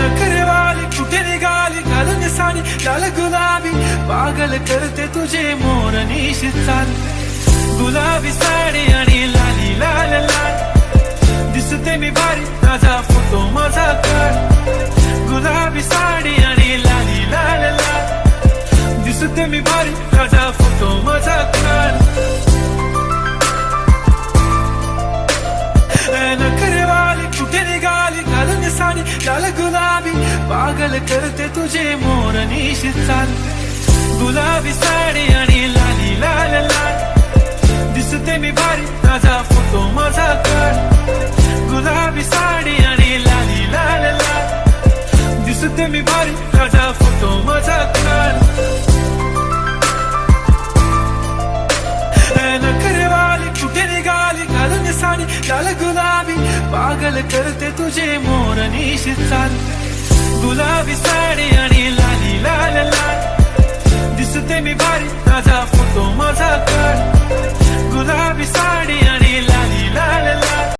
नखरेवाली कुठे निघाली घालून साडी? लाल गुलाबी पागल करते तुझे मोर निशी चाल गुलाबी साडी आणि लाली लाल लाल. दिसते मी भारी माझा फोटो माझा काढ गुलाबी साडी आणि लाली लाल लाल. दिसते मी भारी माझा फोटो माझा काढ पागल करते तुझे मोर निशी चाल. गुलाबी साडी आणि लाली लाल लाल. दिसते मी भारी माझा फोटो माझा काढ गुलाबी साडी आणि लाली लाल लाल. दिसते मी भारी माझा फोटो माझा काढ साडी लाल गुलाबी. पागल करते तुझे मोर निशी चाल. गुलाबी साडी आणि लाली लाल लाल. दिसते मी भारी ताजा फोटो माझा.